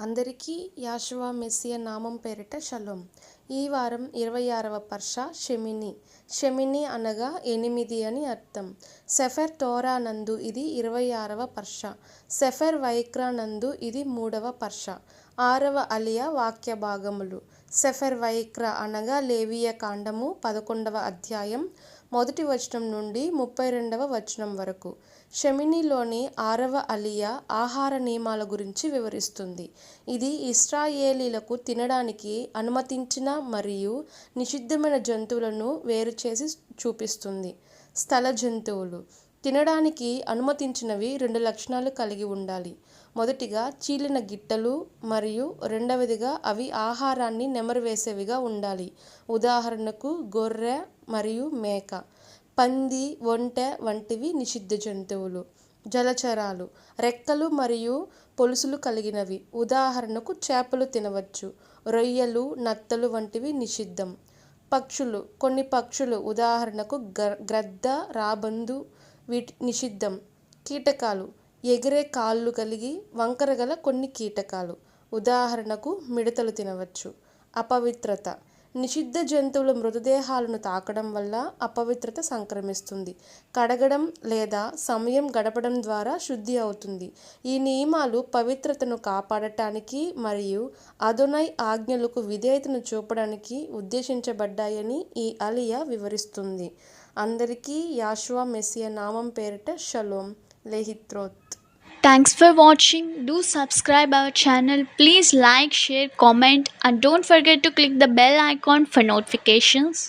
అందరికీ యాశవా మెస్సియ నామం పేరిట షలోం. ఈ వారం ఇరవై ఆరవ పర్ష షెమిని. షెమిని అనగా ఎనిమిది అని అర్థం. సెఫెర్ టోరా నందు ఇది ఇరవై ఆరవ పర్ష. సెఫెర్ వైక్రా నందు ఇది మూడవ పర్ష. ఆరవ అలియా వాక్య భాగములు. సెఫెర్ వైక్రా అనగా లేవియ కాండము పదకొండవ అధ్యాయం మొదటి వచనం నుండి ముప్పై రెండవ వచనం వరకు. షమినిలోని ఆరవ అలియా ఆహార నియమాల గురించి వివరిస్తుంది. ఇది ఇస్రాయేలీలకు తినడానికి అనుమతించిన మరియు నిషిద్ధమైన జంతువులను వేరు చేసి చూపిస్తుంది. స్థల జంతువులు. తినడానికి అనుమతించినవి రెండు లక్షణాలు కలిగి ఉండాలి. మొదటిగా చీలిన గిట్టలు మరియు రెండవదిగా అవి ఆహారాన్ని నెమరువేసేవిగా ఉండాలి. ఉదాహరణకు గొర్రె మరియు మేక పంది ఒంటె వంటివి నిషిద్ధ జంతువులు. జలచరాలు రెక్కలు మరియు పొలుసులు కలిగినవి. ఉదాహరణకు చేపలు తినవచ్చు రొయ్యలు నత్తలు వంటివి నిషిద్ధం. పక్షులు కొన్ని పక్షులు ఉదాహరణకు గ్రద్ద రాబందు వీటి నిషిద్ధం. కీటకాలు. ఎగిరే కాళ్ళు కలిగి వంకర గల కొన్ని కీటకాలు. ఉదాహరణకు మిడతలు తినవచ్చు. అపవిత్రత. నిషిద్ధ జంతువుల మృతదేహాలను తాకడం వల్ల అపవిత్రత సంక్రమిస్తుంది. కడగడం లేదా సమయం గడపడం ద్వారా శుద్ధి అవుతుంది. ఈ నియమాలు పవిత్రతను కాపాడటానికి మరియు అదొనై ఆజ్ఞలకు విధేయతను చూపడానికి ఉద్దేశించబడ్డాయని ఈ అలియా వివరిస్తుంది. అందరికీ యాశ్వా మెస్సియ నామం పేరిట షలోం. లెహిత్రోత్ thanks for watching do subscribe our channel please like share comment and don't forget to click the bell icon for notifications